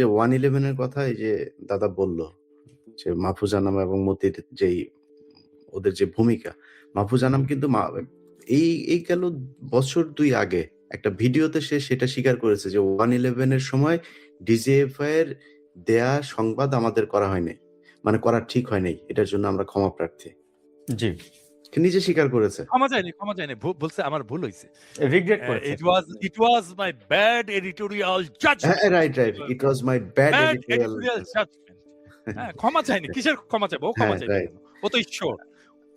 যে ওয়ান ইলেভেনের কথা এই যে দাদা বলল, যে মাহফুজ আনাম এবং মতির যেই ওদের যে ভূমিকা, মাহফুজ আনাম কিন্তু এই এই গেল বছর দুই আগে একটা ভিডিওতে সে সেটা স্বীকার করেছে যে ওয়ান ইলেভেনের সময় ডিজিএফআই এর দেয়া সংবাদ আমাদের করা হয়নি মানে করা ঠিক হয়নি, এটার জন্য আমরা ক্ষমা প্রার্থী। জি। নিজে স্বীকার করেছে। ক্ষমা চাইনি ক্ষমা চাইনি বলছে আমার ভুল হয়েছে রিগ্রেট করেছে। It was it was my bad editorial judgement হ্যাঁ right right it was my bad editorial judgement হ্যাঁ ক্ষমা চাইনি কিসের ক্ষমা চাইব? ও ক্ষমা চাইনি চাইবে right. ও তো ঈশ্বর।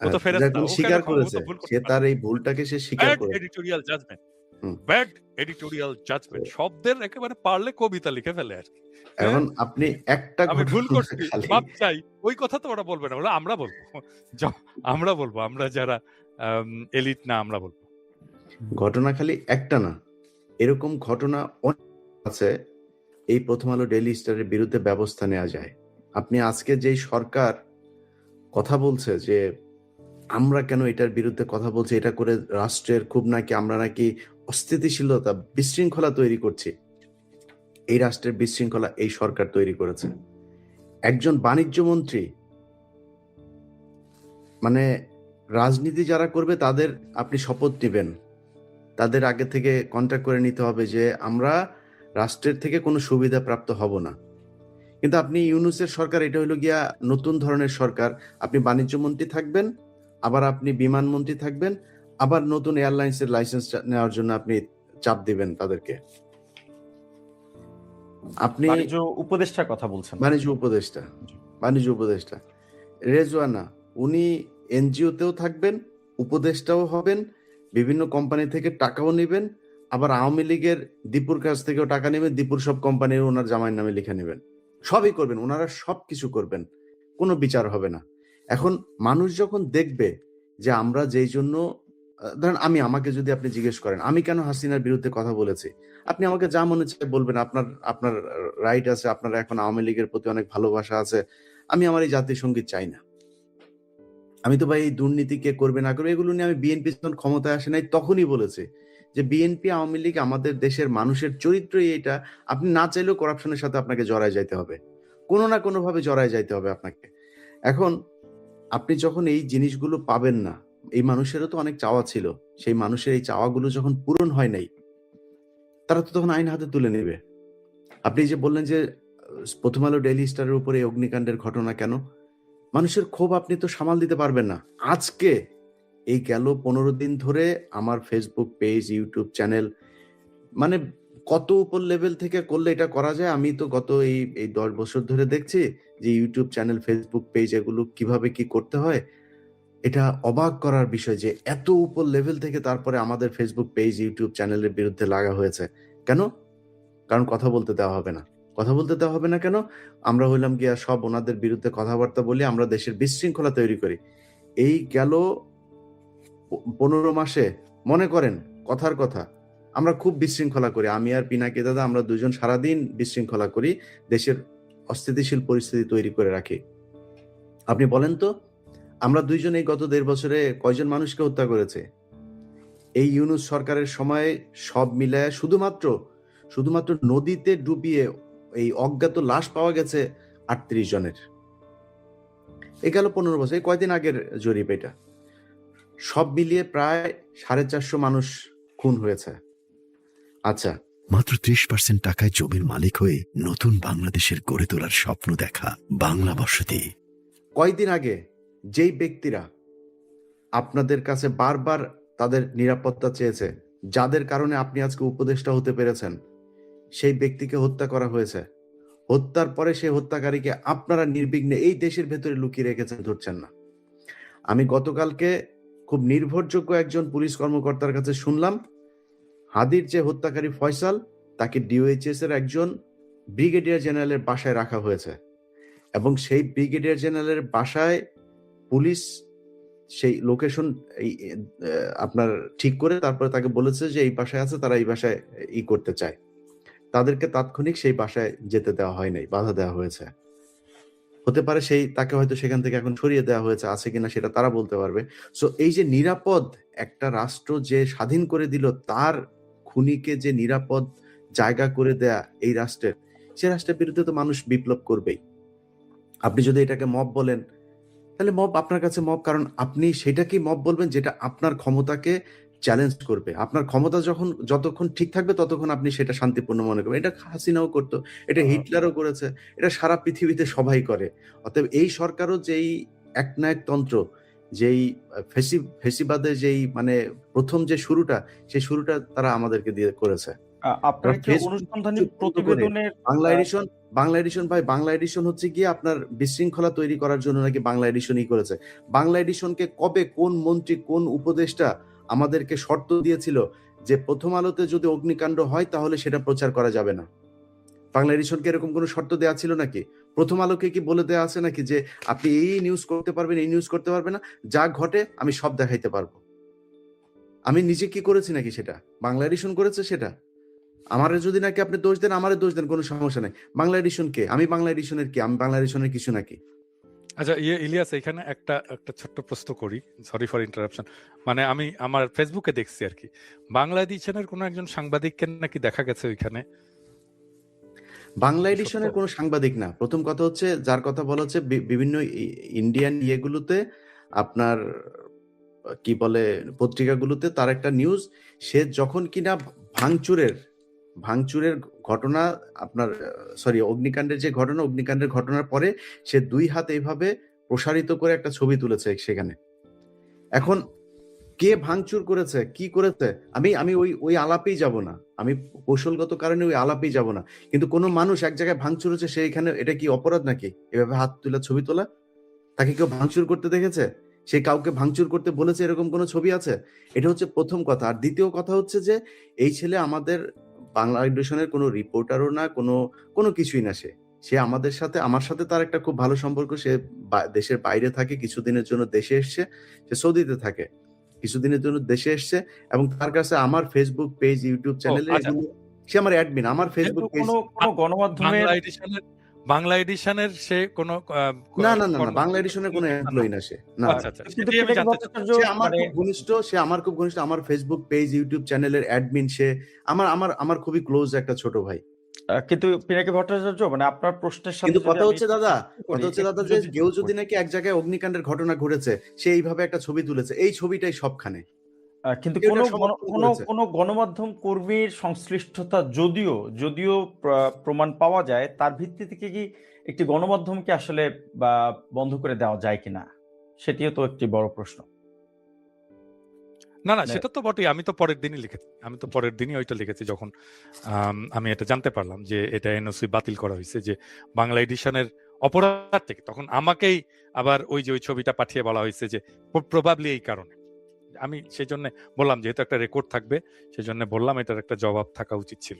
ও তো ফেরেশতা, ও স্বীকার করেছে ভুল সে তার এই ভুলটাকে সে স্বীকার করে। করেছে editorial judgement. Bad editorial judgement শব্দের একেবারে পারলে কবিতা লিখে ফেলে আর কি। এখন আপনি একটা আমি ভুল করছি মাপ চাই ওই কথা তো ওরা বলবে না ওরা আমরা বলব। য- আমরা বলব আমরা যারা এলিট না আমরা বলব। ঘটনা খালি একটা না এরকম ঘটনা অনেক আছে এই প্রথম আলো ডেইলি স্টারের বিরুদ্ধে ব্যবস্থা নেওয়া যায়। আপনি আজকে যেই সরকার কথা বলছে যে আমরা কেন এটার বিরুদ্ধে কথা বলছি এটা করে রাষ্ট্রের খুব নাকি আমরা নাকি অস্থিতিশীলতা, বিশৃঙ্খলা তৈরি করছি। এই রাষ্ট্রের বিশৃঙ্খলা এই সরকার তৈরি করেছে। একজন বাণিজ্য মন্ত্রী মানে রাজনীতি যারা করবে তাদের আপনি শপথ নেবেন। তাদের আগে থেকে কন্ট্যাক্ট করে নিতে হবে যে, আমরা রাষ্ট্রের থেকে কোনো সুবিধা প্রাপ্ত হব না। কিন্তু আপনি ইউনুসের সরকার, এটা হলো গিয়া নতুন ধরনের সরকার। আপনি বাণিজ্য মন্ত্রী থাকবেন, আবার আপনি বিমান মন্ত্রী থাকবেন আবার নতুন এয়ারলাইন্সের লাইসেন্স নেওয়ার জন্য আপনি চাপ দিবেন তাদেরকে। আপনি বাণিজ্য উপদেষ্টার কথা বলছেন। বাণিজ্য উপদেষ্টা। বাণিজ্য উপদেষ্টা। রেজওয়ানা উনি এনজিওতেও থাকবেন উপদেষ্টাও হবেন বিভিন্ন কোম্পানি থেকে টাকাও নেবেন আবার আওয়ামী লীগের দীপুর কাছ থেকেও টাকা নেবেন দীপুর সব কোম্পানির ওনার জামাইয়ের নামে লিখে নেবেন। সবই করবেন ওনারা সব কিছু করবেন কোনো বিচার হবে না। এখন মানুষ যখন দেখবে যে আমরা যেই জন্য ধরেন আমি আমাকে যদি আপনি জিজ্ঞেস করেন, আমি কেন হাসিনার বিরুদ্ধে কথা বলেছি? আপনি আমাকে যা মনে চায় বলবেন, আপনার আপনার রাইট আছে, আপনার এখন আওয়ামী লীগের প্রতি অনেক ভালোবাসা আছে, আমি আমার এই জাতীয় সংগীত চাই না। আমি তো ভাই এই দুর্নীতি কে করবে না করবে, এগুলো নিয়ে আমি বিএনপি যখন ক্ষমতায় আসে নাই তখনই বলেছি যে বিএনপি, আওয়ামী লীগ আমাদের দেশের মানুষের চরিত্রই এটা আপনি না চাইলেও করাপশনের সাথে আপনাকে জড়ায় যাইতে হবে। কোনো না কোনোভাবে জড়ায় যাইতে হবে আপনাকে। এখন আপনি যখন এই জিনিসগুলো পাবেন না এই মানুষেরও তো অনেক চাওয়া ছিল। সেই মানুষের এই চাওয়াগুলো যখন পূরণ হয় নাই, তারা তো তখন আইন হাতে তুলে নেবে। আপনি যে বললেন যে, প্রথম আলো ডেইলি স্টারের উপরে অগ্নিকাণ্ডের ঘটনা কেন? মানুষের ক্ষোভ আপনি তো সামাল দিতে পারবেন না। আজকে এই গেল পনেরো দিন ধরে আমার ফেসবুক পেজ ইউটিউব চ্যানেল মানে কত উপর লেভেল থেকে করলে এটা করা যায়? আমি তো গত এই এই দশ বছর ধরে দেখছি যে ইউটিউব চ্যানেল ফেসবুক পেজ এগুলো কীভাবে কি করতে হয়? এটা অবাক করার বিষয় যে এত উপর লেভেল থেকে তারপরে আমাদের ফেসবুক পেজ ইউটিউব চ্যানেলের বিরুদ্ধে লাগা হয়েছে। কেন? কারণ কথা বলতে দেওয়া হবে না। কথা বলতে দেওয়া হবে না কেন? আমরা হইলাম গিয়া সব ওনাদের বিরুদ্ধে কথাবার্তা বলি, আমরা দেশের বিশৃঙ্খলা তৈরি করি। এই গেল পনেরো মাসে, মনে করেন, কথার কথা। আমরা খুব বিশৃঙ্খলা করি। আমি আর পিনাকি দাদা, আমরা দুজন সারাদিন বিশৃঙ্খলা করি, দেশের অস্থিতিশীল পরিস্থিতি তৈরি করে রাখি। আপনি বলেন তো আমরা দুইজন এই গত দেড় বছরে কয়জন মানুষকে হত্যা করেছে? এই ইউনুস সরকারের সময় সব মিলায় শুধুমাত্র শুধুমাত্র নদীতে ডুবিয়ে এই অজ্ঞাত লাশ পাওয়া গেছে আটত্রিশ জনের। এ গেল পনেরো বছর এই কয়দিন আগের জরিপ এটা? সব মিলিয়ে প্রায় সাড়ে চারশো মানুষ খুন হয়েছে। আচ্ছা। মাত্র ত্রিশ পার্সেন্ট টাকায় জমির মালিক হয়ে নতুন বাংলাদেশের গড়ে তোলার স্বপ্ন দেখা বাংলা বসতি কয়দিন আগে যেই ব্যক্তিরা আপনাদের কাছে বারবার তাদের নিরাপত্তা চেয়েছে, যাদের কারণে আপনি আজকে উপদেষ্টা হতে পেরেছেন, সেই ব্যক্তিকে হত্যা করা হয়েছে। হত্যার পরে সেই হত্যাকারীকে আপনারা নির্বিঘ্নে এই দেশের ভেতরে লুকিয়ে রেখেছেন, ধরছেন না। আমি গতকালকে খুব নির্ভরযোগ্য একজন পুলিশ কর্মকর্তার কাছে শুনলাম, হাদির যে হত্যাকারী ফয়সাল, তাকে ডিওএইচএস এর একজন ব্রিগেডিয়ার জেনারেলের বাসায় রাখা হয়েছে এবং সেই ব্রিগেডিয়ার জেনারেলের বাসায় পুলিশ সেই লোকেশন এই আপনার ঠিক করে তারপরে তাকে বলেছে যে এই বাসায় আছে, তারা এই বাসায় ই করতে চায়। তাদেরকে তাৎক্ষণিক সেই বাসায় যেতে দেওয়া হয় নাই, বাধা দেওয়া হয়েছে। হতে পারে সেই, তাকে হয়তো সেখান থেকে এখন সরিয়ে দেওয়া হয়েছে, আছে কিনা সেটা তারা বলতে পারবে। সো এই যে নিরাপদ একটা রাষ্ট্র যে স্বাধীন করে দিল, তার খুনিকে যে নিরাপদ জায়গা করে দেয়া এই রাষ্ট্রের, সে রাষ্ট্রের বিরুদ্ধে তো মানুষ বিপ্লব করবেই। আপনি যদি এটাকে মব বলেন তাহলে মব আপনার কাছে মব কারণ আপনি সেটাকেই মব বলবেন যেটা আপনার ক্ষমতাকে চ্যালেঞ্জ করবে। আপনার ক্ষমতা যখন যতক্ষণ ঠিক থাকবে ততক্ষণ আপনি সেটা শান্তিপূর্ণ মনে করবেন। এটা হাসিনাও করতো এটা হ্যাঁ। হিটলারও করেছে এটা সারা পৃথিবীতে সবাই করে। অতএব এই সরকারও যেই একনায়কতন্ত্র যেই ফেসি ফেসিবাদের যেই মানে প্রথম যে শুরুটা সেই শুরুটা তারা আমাদেরকে দিয়ে করেছে। আপনার অনুসন্ধানী প্রতিবেদনের বাংলা এডিশন বাংলা এডিশন, ভাই, বাংলা এডিশন হচ্ছে গিয়ে আপনার বিশৃঙ্খলা তৈরি করার জন্য নাকি বাংলা এডিশনই করেছে। বাংলা এডিশনকে কবে কোন মন্ত্রী, কোন উপদেষ্টা আমাদেরকে শর্ত দিয়েছিল যে প্রথম আলোতে যদি অগ্নিকাণ্ড হয় তাহলে সেটা প্রচার করা যাবে না? বাংলা এডিশনকে এরকম কোনো শর্ত দেওয়া ছিল নাকি? প্রথম আলোকে কি বলে দেওয়া আছে নাকি যে আপনি এই নিউজ করতে পারবেন, এই নিউজ করতে পারবেন না? যা ঘটে আমি সব দেখাইতে পারব। আমি নিজে কি করেছি নাকি সেটা? বাংলা এডিশন করেছে সেটা? আমারে যদি নাকি আপনি দোষ দেন আমারে দোষ দেন কোনো সমস্যা নাই। বাংলা এডিশন কে? আমি বাংলা এডিশনের কি? আমি বাংলা এডিশনের কিছু নাকি? আচ্ছা ইয়ে ইলিয়াস এখানে একটা একটা ছোট্ট প্রশ্ন করি। সরি ফর ইন্টারাপশন মানে আমি আমার ফেসবুকে দেখছি আর কি। বাংলা এডিশনের কোনো একজন সাংবাদিককে নাকি দেখা গেছে ওইখানে? বাংলা? এডিশনের কোনো সাংবাদিক না। প্রথম কথা হচ্ছে যার কথা বলা হচ্ছে বিভিন্ন ইন্ডিয়ান ইয়েগুলোতে আপনার কি বলে পত্রিকাগুলোতে তার একটা নিউজ সে যখন কিনা ভাঙচুরের ভাঙচুরের ঘটনা আপনার সরি অগ্নিকাণ্ডের যে ঘটনা, অগ্নিকাণ্ডের ঘটনার পরে সে দুই হাত এইভাবে প্রসারিত করে একটা ছবি তুলেছে সেখানে। এখন কে ভাঙচুর করেছে? কি করেছে? আমি আমি ওই ওই আলাপেই যাব না। আমি কৌশলগত কারণে ওই আলাপেই যাব না। কিন্তু কোনো মানুষ এক জায়গায় ভাঙচুর হচ্ছে সে এখানে, এটা কি অপরাধ নাকি? এভাবে হাত তুলে ছবি তোলা? তাকে কেউ ভাঙচুর করতে দেখেছে? সে কাউকে ভাঙচুর করতে বলেছে এরকম কোনো ছবি আছে? এটা হচ্ছে প্রথম কথা। আর দ্বিতীয় কথা হচ্ছে যে, এই ছেলে আমাদের বাংলা এডিশনের কোনো রিপোর্টারও না কোনো কোনো কিছুই না সে। সে আমাদের সাথে আমার সাথে তার একটা খুব ভালো সম্পর্ক। সে দেশের বাইরে থাকে কিছুদিনের জন্য দেশে এসছে সে সৌদিতে থাকে। কিছুদিনের জন্য দেশে এসছে এবং তার কাছে আমার ফেসবুক পেজ ইউটিউব চ্যানেলে। সে আমার অ্যাডমিন আমার ফেসবুক পেজ কোনো কোনো গণমাধ্যমের বাংলা এডিশনের সে কোনো না না না বাংলা এডিশনের কোনো এমপ্লয়ি না। সে। না। আচ্ছা আচ্ছা। কিন্তু আমি জানতে সে আমার মানে খুব ঘনিষ্ঠ সে আমার খুব ঘনিষ্ঠ আমার ফেসবুক পেজ ইউটিউব চ্যানেলের অ্যাডমিন সে। আমার আমার আমার খুবই ক্লোজ একটা ছোট ভাই। কিন্তু পিনাকি ভট্টাচার্য মানে আপনার প্রশ্নের সাথে কিন্তু কথা হচ্ছে দাদা কথা হচ্ছে দাদা যে কেউ যদি নাকি এক জায়গায় অগ্নিকাণ্ডের ঘটনা ঘটেছে সে এইভাবে একটা ছবি তুলেছে। এই ছবিটাই সবখানে। কিন্তু কোনো কোনো কোনো গণমাধ্যম কর্মীর সংশ্লিষ্টতা যদিও যদিও প্রমাণ পাওয়া যায় তার ভিত্তি থেকে কি একটি গণমাধ্যমকে আসলে বা বন্ধ করে দেওয়া যায় কিনা সেটিও তো একটি বড় প্রশ্ন। না না মানে- সেটা তো বটেই। আমি তো পরের দিনই লিখেছি। আমি তো পরের দিনই ওইটা লিখেছি যখন আম, আমি এটা জানতে পারলাম যে এটা এনওসি বাতিল করা হয়েছে যে বাংলা এডিশনের অপরাধ থেকে। তখন আমাকেই আবার ওই যে ওই ছবিটা পাঠিয়ে বলা হয়েছে যে প্রবাবলি এই কারণে। আমি সেই জন্য বললাম, যেহেতু একটা রেকর্ড থাকবে সেই জন্য বললাম এটার একটা জবাব থাকা উচিত ছিল।